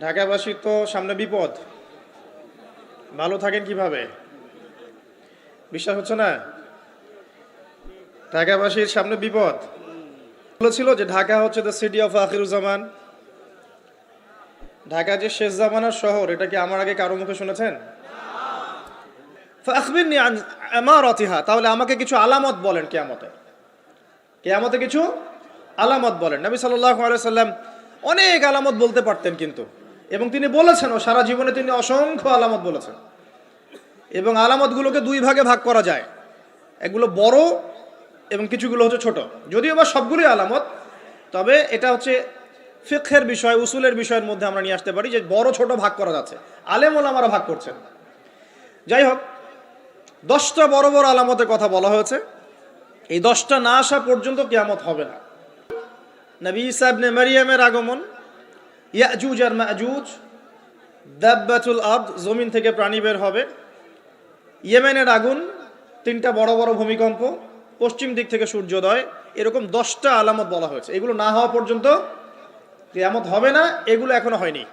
ঢাকাবাসীর তো সামনে বিপদ। ভালো থাকেন কীভাবে? বিশ্বাস হচ্ছে না? ঢাকাবাসীর সামনে বিপদ। বলেছিল যে ঢাকা হচ্ছে দ্য সিটি অফ আখিরুজ্জামান ঢাকা যে শেষ জামানার শহর, এটা কি আমার আগে কারও মুখে শুনেছেন? তাহলে আমাকে কিছু আলামত বলেন কেয়ামতে। কেয়ামতে কিছু আলামত বলেন। নবী সাল্লাম অনেক আলামত বলতে পারতেন কিন্তু। এবং তিনি বলেছেন, ও সারা জীবনে তিনি অসংখ্য আলামত বলেছেন। এবং আলামতগুলোকে দুই ভাগে ভাগ করা যায়। এগুলো বড় এবং কিছুগুলো হচ্ছে ছোট। যদিও বা সবগুলোই আলামত, তবে এটা হচ্ছে ফিকহের বিষয়, উসুলের বিষয়ের মধ্যে আমরা নিয়ে আসতে পারি যে বড়, ছোট ভাগ করা যাচ্ছে। আলেম ওলামারা ভাগ করছেন। যাই হোক, দশটা বড় বড় আলামতের কথা বলা হয়েছে। এই দশটা না আসা পর্যন্ত কেয়ামত হবে না। নবী ইসাবনে মারিয়ামের আগমন ইয়াজুজ আর মাজুজ, দাব্বাতুল আব জমিন থেকে প্রাণী বের হবে। ইয়েমেনের আগুন, তিনটা বড় বড় ভূমিকম্প, পশ্চিম দিক থেকে সূর্যোদয়, এরকম দশটা আলামত বলা হয়েছে। এগুলো না হওয়া পর্যন্ত কেয়ামত হবে না, এগুলো এখনও হয়নি।